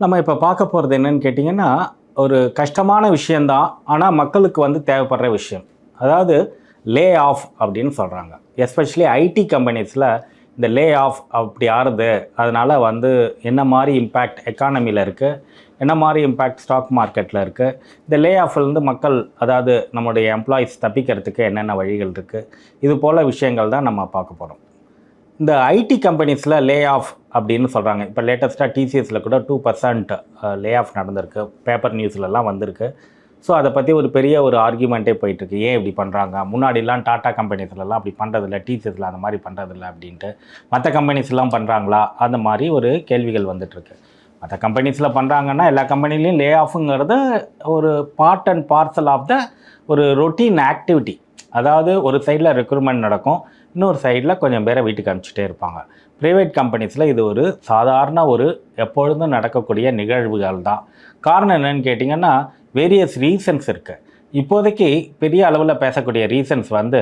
நம்ம இப்போ பார்க்க போகிறது என்னன்னு கேட்டிங்கன்னா ஒரு கஷ்டமான விஷயந்தான் ஆனால் மக்களுக்கு வந்து தேவைப்படுற விஷயம். அதாவது லே ஆஃப் அப்படின்னு சொல்கிறாங்க எஸ்பெஷலி ஐடி கம்பெனிஸில் இந்த லே ஆஃப் அப்படி ஆறுது. அதனால் வந்து என்ன மாதிரி இம்பேக்ட் எக்கானமியில் இருக்குது என்ன மாதிரி இம்பேக்ட் ஸ்டாக் மார்க்கெட்டில் இருக்குது இந்த லே ஆஃப்லேருந்து மக்கள் அதாவது நம்முடைய எம்ப்ளாயீஸ் தப்பிக்கிறதுக்கு என்னென்ன வழிகள் இருக்குது இது போல் விஷயங்கள் தான் நம்ம பார்க்க போகிறோம் இந்த ஐடி கம்பெனிஸில் லே ஆஃப் அப்படின்னு சொல்கிறாங்க இப்போ லேட்டஸ்ட்டாக டிசிஎஸில் கூட டூ பர்சன்ட் லே ஆஃப் நடந்திருக்கு. பேப்பர் நியூஸ்லலாம் வந்திருக்கு. ஸோ அதை பற்றி ஒரு பெரிய ஒரு ஆர்கியூமெண்ட்டே போயிட்டுருக்கு. ஏன் இப்படி பண்ணுறாங்க முன்னாடிலாம் டாட்டா கம்பெனிஸ்லலாம் அப்படி பண்ணுறதில்ல டிசிஎஸில் அந்த மாதிரி பண்ணுறதில்ல அப்படின்ட்டு. மற்ற கம்பெனிஸ்லாம் பண்ணுறாங்களா அந்த மாதிரி ஒரு கேள்விகள் வந்துட்டுருக்கு. மற்ற கம்பெனிஸில் பண்ணுறாங்கன்னா எல்லா கம்பெனிலையும் லே ஆஃபுங்கிறது ஒரு part and parcel of the ஒரு ரொட்டீன் ஆக்டிவிட்டி அதாவது ஒரு சைடில் ரெக்ரூட்மெண்ட் நடக்கும். இன்னொரு சைடில் கொஞ்சம் பேரை வீட்டுக்கு அனுப்பிச்சிட்டே இருப்பாங்க. ப்ரைவேட் கம்பெனிஸில் இது ஒரு சாதாரண ஒரு எப்பொழுதும் நடக்கக்கூடிய நிகழ்வுகள் தான். காரணம் என்னென்னு கேட்டிங்கன்னா வேரியஸ் ரீசன்ஸ் இருக்குது இப்போதைக்கு பெரிய அளவில் பேசக்கூடிய ரீசன்ஸ் வந்து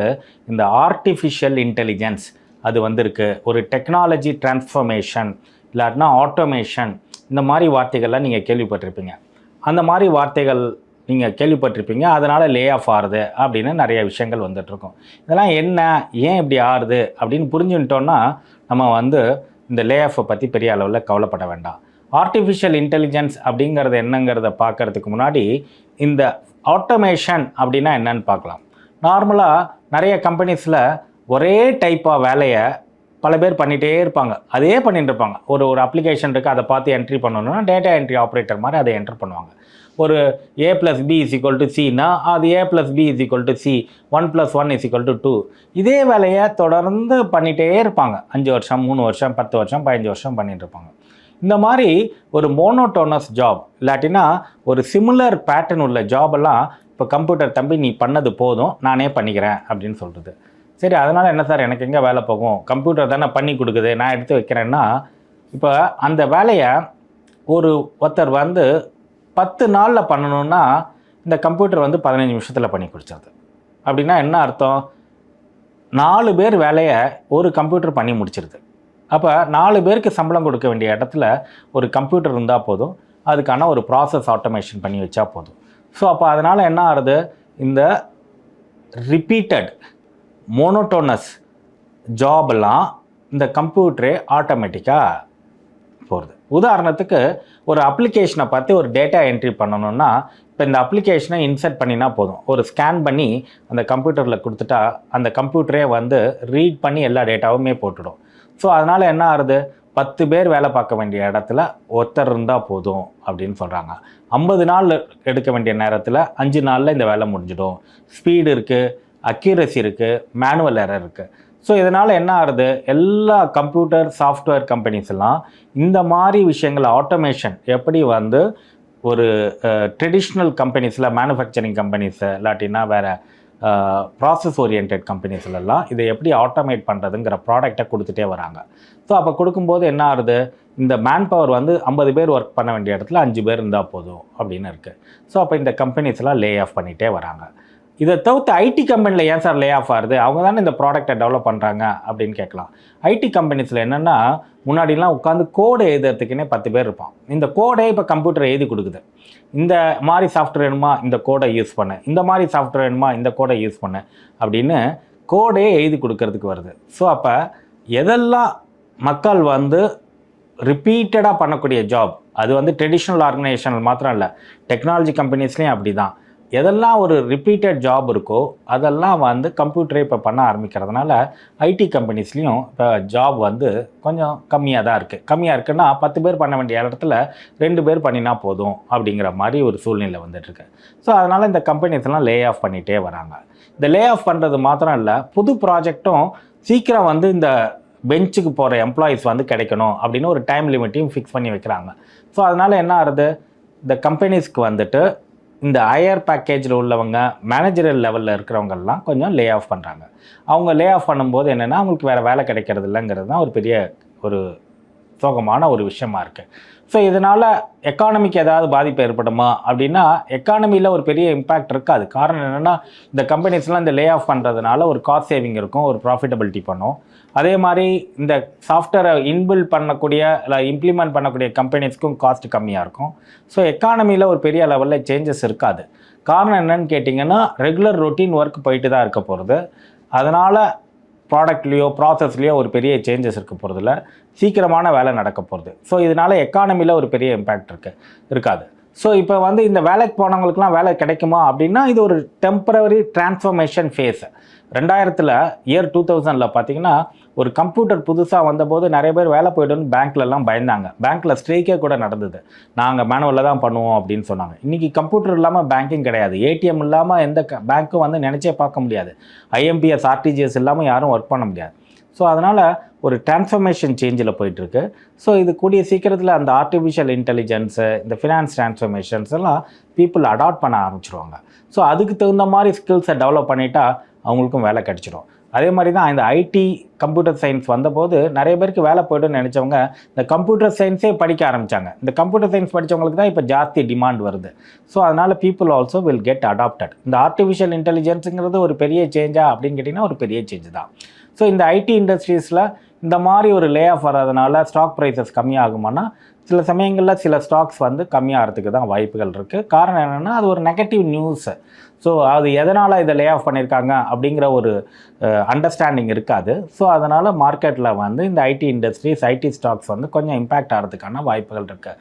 இந்த ஆர்டிஃபிஷியல் இன்டெலிஜென்ஸ் அது வந்திருக்கு. ஒரு டெக்னாலஜி டிரான்ஸ்ஃபர்மேஷன் இல்லாட்டினா ஆட்டோமேஷன் இந்த மாதிரி வார்த்தைகள்லாம் நீங்கள் கேள்விப்பட்டிருப்பீங்க. அந்த மாதிரி வார்த்தைகள் நீங்கள் கேள்விப்பட்டிருப்பீங்க அதனால் லே ஆஃப் ஆறுது அப்படின்னு நிறைய விஷயங்கள் வந்துட்ருக்கும் இதெல்லாம் என்ன? ஏன் இப்படி ஆறுது? அப்படின்னு புரிஞ்சுட்டோன்னா நம்ம வந்து இந்த லே ஆஃபை பற்றி பெரிய அளவில் கவலைப்பட வேண்டாம். ஆர்டிஃபிஷியல் இன்டெலிஜென்ஸ் அப்படிங்கிறது என்னங்கிறத பார்க்கறதுக்கு முன்னாடி இந்த ஆட்டோமேஷன் அப்படின்னா என்னன்னு பார்க்கலாம். நார்மலாக நிறைய கம்பெனிஸில் ஒரே டைப்பாக வேலையை பல பேர் பண்ணிகிட்டே இருப்பாங்க. அதே பண்ணிட்டு இருப்பாங்க. ஒரு ஒரு அப்ளிகேஷன் இருக்குது அதை பார்த்து என்ட்ரி பண்ணணும்னா டேட்டா என்ட்ரி ஆப்ரேட்டர் மாதிரி அதை என்ட்ரு பண்ணுவாங்க. ஒரு A plus B is equal to சின்னா அது A plus B is equal to C one plus one is equal to two இதே வேலையை தொடர்ந்து பண்ணிகிட்டே இருப்பாங்க. அஞ்சு வருஷம் மூணு வருஷம் பத்து வருஷம் பதினஞ்சு வருஷம் பண்ணிட்டு இருப்பாங்க. இந்த மாதிரி ஒரு மோனோட்டோனஸ் ஜாப் இல்லாட்டினா ஒரு சிமிலர் பேட்டர்ன் உள்ள ஜாபெல்லாம் இப்போ கம்ப்யூட்டர் தம்பி நீ பண்ணது போதும் நானே பண்ணிக்கிறேன் அப்படின்னு சொல்கிறது சரி அதனால் என்ன சார் எனக்கு எங்கே வேலை போகும்? கம்ப்யூட்டர் தானே பண்ணி கொடுக்குது நான் எடுத்து வைக்கிறேன்னா இப்போ அந்த வேலையை ஒரு ஒருத்தர் வந்து பத்து நாளில் பண்ணணுன்னா இந்த கம்ப்யூட்டர் வந்து பதினஞ்சு நிமிஷத்தில் பண்ணி கொடுத்துருது அப்படின்னா என்ன அர்த்தம்? நாலு பேர் வேலையை ஒரு கம்ப்யூட்டர் பண்ணி முடிச்சிருது. அப்போ நாலு பேருக்கு சம்பளம் கொடுக்க வேண்டிய இடத்துல ஒரு கம்ப்யூட்டர் இருந்தால் போதும். அதுக்கான ஒரு ப்ராசஸ் ஆட்டோமேஷன் பண்ணி வச்சா போதும். ஸோ அப்போ அதனால் என்ன ஆகுது? இந்த ரிப்பீட்டட் மோனோட்டோனஸ் ஜாப்லாம் இந்த கம்ப்யூட்டரே ஆட்டோமேட்டிக்காக போகிறது உதாரணத்துக்கு ஒரு அப்ளிகேஷனை பார்த்து ஒரு டேட்டா என்ட்ரி பண்ணணும்னா இப்போ இந்த அப்ளிகேஷனை இன்சர்ட் பண்ணினா போதும். ஒரு ஸ்கேன் பண்ணி அந்த கம்ப்யூட்டரில் கொடுத்துட்டா அந்த கம்ப்யூட்டரே வந்து ரீட் பண்ணி எல்லா டேட்டாவுமே போட்டுடும். ஸோ அதனால் என்ன ஆகுது பத்து பேர் வேலை பார்க்க வேண்டிய இடத்துல ஒருத்தர் இருந்தால் போதும் அப்படின்னு சொல்கிறாங்க ஐம்பது நாள் எடுக்க வேண்டிய நேரத்தில் அஞ்சு நாளில் இந்த வேலை முடிஞ்சிடும். ஸ்பீடு இருக்குது அக்யூரசி இருக்குது மேனுவல் எரர் இருக்குது ஸோ இதனால் என்ன ஆகுது? எல்லா கம்ப்யூட்டர் சாஃப்ட்வேர் கம்பெனிஸ் எல்லாம் இந்த மாதிரி விஷயங்கள் ஆட்டோமேஷன் எப்படி வந்து ஒரு ட்ரெடிஷ்னல் கம்பெனிஸில் மேனுஃபேக்சரிங் கம்பெனிஸு இல்லாட்டினா வேறு ப்ராசஸ் ஓரியன்ட் கம்பெனிஸ்லலாம் இதை எப்படி ஆட்டோமேட் பண்ணுறதுங்கிற ப்ராடக்டை கொடுத்துட்டே வராங்க. ஸோ அப்போ கொடுக்கும்போது என்ன ஆகுது? இந்த மேன் பவர் வந்து ஐம்பது பேர் ஒர்க் பண்ண வேண்டிய இடத்துல அஞ்சு பேர் இருந்தால் போதும் அப்படின்னு இருக்குது ஸோ அப்போ இந்த கம்பெனிஸ்லாம் லே ஆஃப் பண்ணிகிட்டே வராங்க. இதை தவிர்த்து ஐடி கம்பெனியில் ஏன் சார் லே ஆஃப் ஆகுது? அவங்க தானே இந்த ப்ராடக்ட்டை டெவலப் பண்ணுறாங்க அப்படின்னு கேட்கலாம். ஐடி கம்பெனிஸில் என்னென்னா முன்னாடிலாம் உட்காந்து கோடு எழுதுறதுக்குன்னே பத்து பேர் இருப்பான். இந்த கோடே இப்போ கம்ப்யூட்டர் எழுதி கொடுக்குது. இந்த மாதிரி சாஃப்ட்வேர் வேணுமா? இந்த கோடை யூஸ் பண்ணு. இந்த மாதிரி சாஃப்ட்வேர் வேணுமா? இந்த கோடை யூஸ் பண்ணு. அப்படின்னு கோடே எழுதி கொடுக்கறதுக்கு வருது. ஸோ அப்போ எதெல்லாம் மக்கள் வந்து ரிப்பீட்டடாக பண்ணக்கூடிய ஜாப் அது வந்து ட்ரெடிஷ்னல் ஆர்கனைசேஷன் மாத்திரம் இல்லை. டெக்னாலஜி கம்பெனிஸ்லேயும் அப்படி தான் எதெல்லாம் ஒரு ரிப்பீட்டட் ஜாப் இருக்கோ அதெல்லாம் வந்து கம்ப்யூட்டரே இப்போ பண்ண ஆரம்பிக்கிறதுனால ஐடி கம்பெனிஸ்லேயும் இப்போ ஜாப் வந்து கொஞ்சம் கம்மியாக தான் இருக்குது கம்மியாக இருக்குன்னா பத்து பேர் பண்ண வேண்டிய இடத்துல ரெண்டு பேர் பண்ணினா போதும் அப்படிங்கிற மாதிரி ஒரு சூழ்நிலை வந்துட்டுருக்கு ஸோ அதனால் இந்த கம்பெனிஸ்லாம் லே ஆஃப் பண்ணிகிட்டே வராங்க. இந்த லே ஆஃப் பண்ணுறது மாத்திரம் இல்லை புது ப்ராஜெக்ட்டும் சீக்கிரம் வந்து இந்த பெஞ்சுக்கு போகிற எம்ப்ளாயீஸ் வந்து கிடைக்கணும் அப்படின்னு ஒரு டைம் லிமிட்டையும் ஃபிக்ஸ் பண்ணி வைக்கிறாங்க. ஸோ அதனால் என்ன ஆகுது? இந்த கம்பெனிஸ்க்கு வந்துட்டு இந்த ஹையர் பேக்கேஜில் உள்ளவங்க மேனேஜரல் லெவலில் இருக்கிறவங்கெல்லாம் கொஞ்சம் லே ஆஃப் பண்ணுறாங்க அவங்க லே ஆஃப் பண்ணும்போது என்னென்னா அவங்களுக்கு வேறு வேலை கிடைக்கிறது இல்லைங்கிறது தான் ஒரு பெரிய ஒரு சோகமான ஒரு விஷயமா இருக்குது ஸோ இதனால் எக்கானமிக்கு ஏதாவது பாதிப்பு ஏற்படுமா? அப்படின்னா எக்கானமியில் ஒரு பெரிய இம்பேக்ட் இருக்காது. காரணம் என்னென்னா இந்த கம்பெனிஸ்லாம் இந்த லே ஆஃப் பண்ணுறதுனால ஒரு காஸ்ட் சேவிங் இருக்கும் ஒரு ப்ராஃபிட்டபிலிட்டி பண்ணும். அதே மாதிரி இந்த சாஃப்ட்வேரை இன்பில் பண்ணக்கூடிய இல்லை இம்ப்ளிமெண்ட் பண்ணக்கூடிய கம்பெனிஸ்க்கும் காஸ்ட் கம்மியாக இருக்கும். ஸோ எக்கானமியில் ஒரு பெரிய லெவலில் சேஞ்சஸ் இருக்காது. காரணம் என்னன்னு கேட்டிங்கன்னா ரெகுலர் ரொட்டீன் ஒர்க் போயிட்டு தான் இருக்க போகிறது அதனால் ப்ராடக்ட்லேயோ ப்ராசஸ்லேயோ ஒரு பெரிய சேஞ்சஸ் இருக்க போகிறதில்ல சீக்கிரமான வேலை நடக்க போகிறது ஸோ இதனால் எக்கானமியில் ஒரு பெரிய இம்பேக்ட் இருக்கு இருக்காது. ஸோ இப்போ வந்து இந்த வேலைக்கு போனவங்களுக்குலாம் வேலை கிடைக்குமா அப்படின்னா இது ஒரு டெம்பரவரி டிரான்ஸ்ஃபர்மேஷன் ஃபேஸ் ரெண்டாயிரத்தில் இயர் டூ தௌசண்டில் பார்த்தீங்கன்னா ஒரு கம்ப்யூட்டர் புதுசாக வந்தபோது நிறைய பேர் வேலை போய்டுன்னு பேங்க்லலாம் பயந்தாங்க. பேங்க்கில் ஸ்ட்ரைக்கே கூட நடந்தது. நாங்கள் மேனுவலில் தான் பண்ணுவோம் அப்படின்னு சொன்னாங்க. இன்றைக்கி கம்ப்யூட்டர் இல்லாமல் பேங்கிங் கிடையாது. ஏடிஎம் இல்லாமல் எந்த பேங்க்கும் வந்து நினச்சே பார்க்க முடியாது. ஐஎம்பிஎஸ் ஆர்டிஜிஎஸ் இல்லாமல் யாரும் ஒர்க் பண்ண முடியாது. ஸோ அதனால் ஒரு டிரான்ஸ்ஃபர்மேஷன் சேஞ்சில் போயிட்டுருக்கு. ஸோ இது கூடிய சீக்கிரத்தில் அந்த ஆர்டிஃபிஷியல் இன்டெலிஜென்ஸு இந்த ஃபினான்ஸ் டிரான்ஸ்ஃபர்மேஷன்ஸ் எல்லாம் பீப்புள் அடாப்ட் பண்ண ஆரம்பிச்சிருவாங்க. ஸோ அதுக்கு தகுந்த மாதிரி ஸ்கில்ஸை டெவலப் பண்ணிட்டா அவங்களுக்கும் வேலை கிடச்சிரும் அதே மாதிரி தான் இந்த ஐடி கம்ப்யூட்டர் சயின்ஸ் வந்தபோது நிறைய பேருக்கு வேலை போய்டுன்னு நினச்சவங்க இந்த கம்ப்யூட்டர் சயின்ஸே படிக்க ஆரம்பித்தாங்க இந்த கம்ப்யூட்டர் சயின்ஸ் படித்தவங்களுக்கு தான் இப்போ ஜாஸ்தி டிமாண்ட் வருது. ஸோ அதனால் people also will get adapted இந்த ஆர்டிஃபிஷியல் இன்டெலிஜென்ஸுங்கிறது ஒரு பெரிய சேஞ்சா அப்படின்னு கேட்டிங்கன்னா ஒரு பெரிய சேஞ்ச் தான். ஸோ இந்த ஐடி இண்டஸ்ட்ரீஸில் இந்த மாதிரி ஒரு லே ஆஃப் வர்றதுனால ஸ்டாக் ப்ரைஸஸ் கம்மியாகுமானா சில சமயங்களில் சில ஸ்டாக்ஸ் வந்து கம்மியாகிறதுக்கு தான் வாய்ப்புகள் இருக்குது காரணம் என்னென்னா அது ஒரு நெகட்டிவ் நியூஸு ஸோ அது எதனால் இதை லே ஆஃப் பண்ணியிருக்காங்க அப்படிங்கிற ஒரு அண்டர்ஸ்டாண்டிங் இருக்காது. ஸோ அதனால் மார்க்கெட்டில் வந்து இந்த ஐடி இண்டஸ்ட்ரீஸ் ஐடி ஸ்டாக்ஸ் வந்து கொஞ்சம் இம்பேக்ட் ஆகிறதுக்கான வாய்ப்புகள் இருக்குது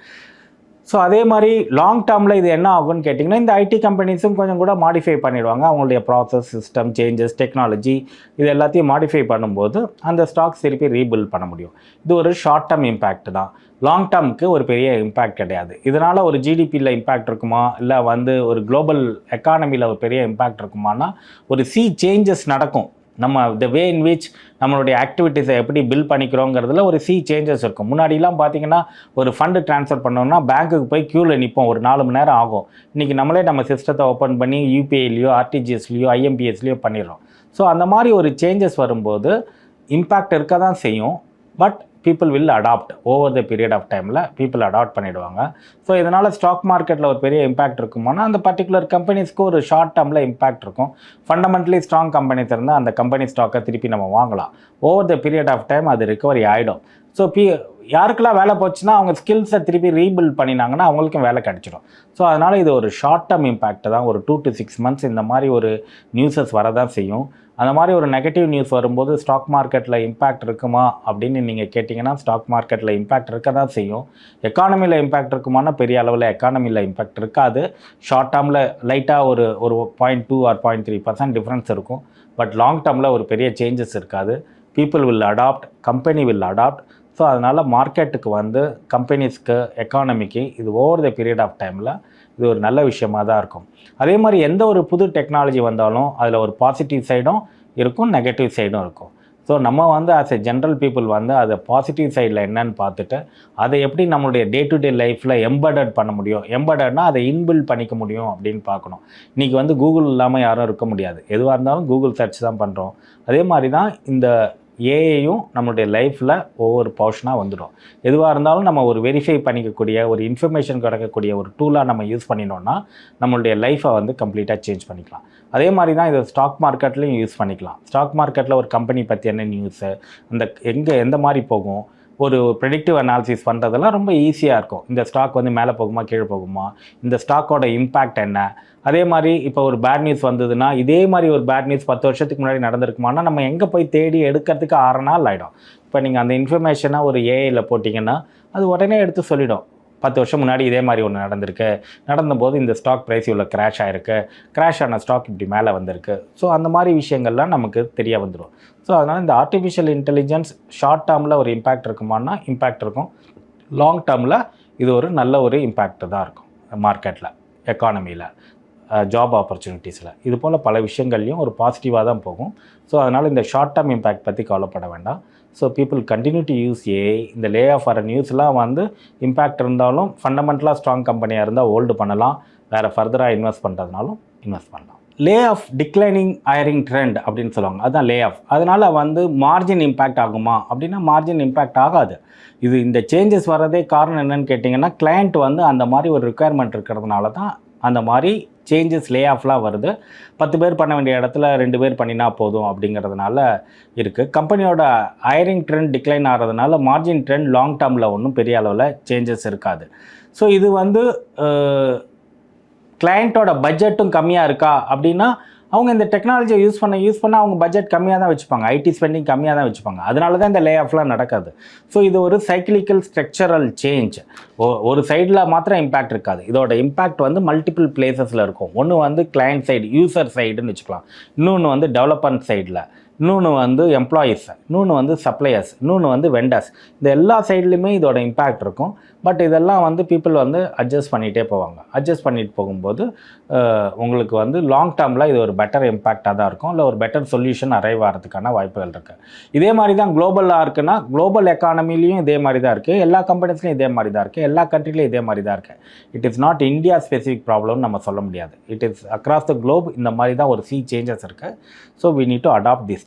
ஸோ அதே மாதிரி லாங் டேர்மில் இது என்ன ஆகும்னு கேட்டிங்கன்னா இந்த ஐடி கம்பெனிஸும் கொஞ்சம் கூட மாடிஃபை பண்ணிடுவாங்க. அவங்களுடைய ப்ராசஸ் சிஸ்டம் சேஞ்சஸ் டெக்னாலஜி இது எல்லாத்தையும் மாடிஃபை பண்ணும்போது அந்த ஸ்டாக்ஸ் திருப்பி ரீபில்ட் பண்ண முடியும். இது ஒரு ஷார்ட் டேர்ம் இம்பேக்ட் தான். லாங் டேர்முக்கு ஒரு பெரிய இம்பேக்ட் கிடையாது. இதனால் ஒரு ஜிடிபியில் இம்பேக்ட் இருக்குமா? இல்லை வந்து ஒரு குளோபல் எக்கானமியில் ஒரு பெரிய இம்பேக்ட் இருக்குமானா ஒரு சி சேஞ்சஸ் நடக்கும். நம்ம த வே இன் விச் நம்மளுடைய ஆக்டிவிட்டீஸை எப்படி பில் பண்ணிக்கிறோங்கிறதுல ஒரு சி சேஞ்சஸ் இருக்கும். முன்னாடிலாம் பார்த்தீங்கன்னா ஒரு ஃபண்டு ட்ரான்ஸ்ஃபர் பண்ணோம்னா பேங்க்குக்கு போய் க்யூவில் நிற்போம் ஒரு நாலு மணி நேரம் ஆகும். இன்றைக்கி நம்மளே நம்ம சிஸ்டத்தை ஓப்பன் பண்ணி யூபிஐலையோ ஆர்டிஜிஎஸ்லையோ ஐஎம்பிஎஸ்லையோ பண்ணிடுறோம். ஸோ அந்த மாதிரி ஒரு சேஞ்சஸ் வரும்போது இம்பேக்ட் இருக்க தான் செய்யும். But people will adapt over the period of டைமில் பீப்புள் அடாப்ட் பண்ணிவிடுவாங்க ஸோ இதனால் ஸ்டாக் மார்க்கெட்டில் ஒரு பெரிய இம்பாக்ட் இருக்குமானா அந்த பர்டிகுலர் கம்பெனிஸ்க்கு ஒரு ஷார்ட் டேர்மில் இம்பாக்ட் இருக்கும். ஃபண்டமெண்டலி ஸ்ட்ராங் கம்பெனிஸ் இருந்தால் அந்த கம்பெனி ஸ்டாக்கை திருப்பி நம்ம வாங்கலாம். Over the period of time அது ரிகவரி ஆகிடும் ஸோ பி யாருக்கெல்லாம் வேலை போச்சுன்னா அவங்க ஸ்கில்ஸை திருப்பி ரீபில்ட் பண்ணினாங்கன்னா அவங்களுக்கும் வேலை கிடச்சிடும். ஸோ அதனால் இது ஒரு ஷார்ட் டேர்ம் இம்பேக்ட் தான். ஒரு டூ டு சிக்ஸ் மந்த்ஸ் இந்த மாதிரி ஒரு நியூஸஸ் வரதான் செய்யும். அந்த மாதிரி ஒரு நெகட்டிவ் நியூஸ் வரும்போது ஸ்டாக் மார்க்கெட்டில் இம்பேக்ட் இருக்குமா அப்படின்னு நீங்கள் கேட்டிங்கன்னா ஸ்டாக் மார்க்கெட்டில் இம்பேக்ட் இருக்க தான் செய்யும். எக்கானமியில் இம்பேக்ட் இருக்குமானா பெரிய அளவில் எக்கானமியில் இம்பேக்ட் இருக்காது. ஷார்ட் டேர்மில் லைட்டாக ஒரு ஒரு point two or point three percent difference இருக்கும். பட் லாங் டேர்மில் ஒரு பெரிய சேஞ்சஸ் இருக்காது. People will adapt company will adapt so அதனால் மார்க்கெட்டுக்கு வந்து கம்பெனிஸ்க்கு எக்கானமிக்கு இது ஓவர் த பீரியட் ஆஃப் டைமில் இது ஒரு நல்ல விஷயமாக தான் இருக்கும். அதே மாதிரி எந்த ஒரு புது டெக்னாலஜி வந்தாலும் அதில் ஒரு பாசிட்டிவ் சைடும் இருக்கும் நெகட்டிவ் சைடும் இருக்கும். ஸோ நம்ம வந்து ஆஸ் எ ஜென்ரல் பீப்புள் வந்து அதை பாசிட்டிவ் சைடில் என்னன்னு பார்த்துட்டு அதை எப்படி நம்மளுடைய டே டு டே லைஃப்பில் எம்பர்டட் பண்ண முடியும்? எம்பர்டட்னா அதை இன்பில் பண்ணிக்க முடியும் அப்படின்னு பார்க்கணும். இன்றைக்கி வந்து கூகுள் இல்லாமல் யாரும் இருக்க முடியாது. எதுவாக இருந்தாலும் கூகுள் சர்ச் தான் பண்ணுறோம் அதே மாதிரி தான் இந்த ஏஐயும் நம்மளுடைய லைஃப்பில் ஒவ்வொரு போர்ஷனாக வந்துடும். எதுவாக இருந்தாலும் நம்ம ஒரு வெரிஃபை பண்ணிக்கக்கூடிய ஒரு இன்ஃபர்மேஷன் கிடைக்கக்கூடிய ஒரு டூலாக நம்ம யூஸ் பண்ணினோன்னா நம்மளுடைய லைஃப்பை வந்து கம்ப்ளீட்டாக சேஞ்ச் பண்ணிக்கலாம். அதே மாதிரி தான் இதை ஸ்டாக் மார்க்கெட்லேயும் யூஸ் பண்ணிக்கலாம். ஸ்டாக் மார்க்கெட்டில் ஒரு கம்பெனி பற்றி என்ன நியூஸு அந்த எங்கே எந்த மாதிரி போகும்? ஒரு ப்ரெடிக்டிவ் அனாலிசிஸ் பண்ணுறதெல்லாம் ரொம்ப ஈஸியாக இருக்கும். இந்த ஸ்டாக் வந்து மேலே போகுமா கீழே போகுமா? இந்த ஸ்டாக்கோட இம்பேக்ட் என்ன? அதே மாதிரி இப்போ ஒரு பேட் நியூஸ் வந்ததுன்னா இதே மாதிரி ஒரு பேட் நியூஸ் பத்து வருஷத்துக்கு முன்னாடி நடந்திருக்குமானா நம்ம எங்கே போய் தேடி எடுக்கிறதுக்கு ஆறு நாள் ஆகிடும் இப்போ நீங்கள் அந்த இன்ஃபர்மேஷனை ஒரு ஏஐயில் போட்டிங்கன்னா அது உடனே எடுத்து சொல்லிடும். பத்து வருஷம் முன்னாடி இதே மாதிரி ஒன்று நடந்திருக்கு. நடந்தபோது இந்த ஸ்டாக் ப்ரைஸ் இவ்வளோ கிராஷ் ஆகிருக்கு கிராஷ் ஆன ஸ்டாக் இப்படி மேலே வந்திருக்கு. ஸோ அந்த மாதிரி விஷயங்கள்லாம் நமக்கு தெரிய வந்துடும் ஸோ அதனால் இந்த ஆர்டிஃபிஷியல் இன்டெலிஜென்ஸ் ஷார்ட் டேர்மில் ஒரு இம்பேக்ட் இருக்குமானா இம்பேக்ட் இருக்கும். லாங் டேர்மில் இது ஒரு நல்ல ஒரு இம்பேக்ட் தான் இருக்கும் மார்க்கெட்டில் எக்கானமியில் ஜாப் ஆப்பர்ச்சுனிட்டிஸில் இது போல் பல விஷயங்கள்லையும் ஒரு பாசிட்டிவாக தான் போகும். ஸோ அதனால் இந்த ஷார்ட் டேர்ம் இம்பேக்ட் பற்றி கவலைப்பட வேண்டாம். So people continue to use AI இந்த லே ஆஃப் வர நியூஸ்லாம் வந்து இம்பேக்ட் இருந்தாலும் ஃபண்டமெண்டலாக ஸ்ட்ராங் கம்பெனியாக இருந்தால் ஹோல்டு பண்ணலாம். வேறு ஃபர்தராக இன்வெஸ்ட் பண்ணுறதுனாலும் இன்வெஸ்ட் பண்ணலாம். Lay off declining hiring trend அப்படின்னு சொல்லுவாங்க. அதுதான் லே ஆஃப் அதனால் வந்து மார்ஜின் இம்பேக்ட் ஆகுமா? அப்படின்னா மார்ஜின் இம்பேக்ட் ஆகாது. இது இந்த சேஞ்சஸ் வர்றதே காரணம் என்னன்னு கேட்டிங்கன்னா கிளையண்ட் வந்து அந்த மாதிரி ஒரு ரிக்குயர்மெண்ட் இருக்கிறதுனால தான் அந்த மாதிரி சேஞ்சஸ் லே ஆஃப்லாம் வருது. பத்து பேர் பண்ண வேண்டிய இடத்துல ரெண்டு பேர் பண்ணினா போதும் அப்படிங்கிறதுனால இருக்குது கம்பெனியோட ஹயரிங் ட்ரெண்ட் டிக்ளைன் ஆகிறதுனால மார்ஜின் ட்ரெண்ட் லாங் டேர்மில் ஒன்றும் பெரிய அளவில் சேஞ்சஸ் இருக்காது. ஸோ இது வந்து கிளையண்ட்டோட பட்ஜெட்டும் கம்மியாக இருக்கா அப்படின்னா அவங்க இந்த டெக்னாலஜியை யூஸ் பண்ண யூஸ் பண்ண அவங்க பட்ஜெட் கம்மியாக தான் வச்சுப்பாங்க. ஐடி ஸ்பெண்டிங் கம்மியாக தான் வச்சுப்பாங்க. அதனால தான் இந்த லே ஆஃப்லாம் நடக்காது. ஸோ இது ஒரு சைக்கிளிக்கல் ஸ்ட்ரக்சரல் சேஞ்ச் ஒரு சைடில் மாத்திரம் இம்பேக்ட் இருக்காது. இதோட இம்பேக்ட் வந்து மல்டிபிள் பிளேசஸில் இருக்கும். ஒன்று வந்து கிளையண்ட் சைடு யூசர் சைடுன்னு வச்சுக்கலாம். இன்னொன்று வந்து டெவலப்மெண்ட் சைடில் இன்னொன்று வந்து எம்ப்ளாயீஸ் இன்னொன்று வந்து சப்ளையர்ஸ் இன்னொன்று வந்து வெண்டர்ஸ் இந்த எல்லா சைட்லேயுமே இதோட இம்பேக்ட் இருக்கும். பட் இதெல்லாம் வந்து பீப்புள் வந்து அட்ஜஸ்ட் பண்ணிகிட்டே போவாங்க. அட்ஜஸ்ட் பண்ணிட்டு போகும்போது உங்களுக்கு வந்து லாங் டேர்மில் இது ஒரு பெட்டர் இம்பேக்டாக தான் இருக்கும். இல்லை ஒரு பெட்டர் சொல்யூஷன் அரைவ் ஆகிறதுக்கான வாய்ப்புகள் இருக்குது இதே மாதிரி தான் குளோபலாக இருக்குன்னா குளோபல் எக்கானமிலையும் இதே மாதிரி தான் இருக்குது எல்லா கம்பெனிஸ்லையும் இதே மாதிரி தான் இருக்குது எல்லா கண்ட்ரிலையும் இதே மாதிரி தான் இருக்குது it is not India specific ப்ராப்ளம்னு நம்ம சொல்ல முடியாது. It is across the globe இந்த மாதிரி தான் ஒரு சி சேஞ்சஸ் இருக்குது so we need to adapt this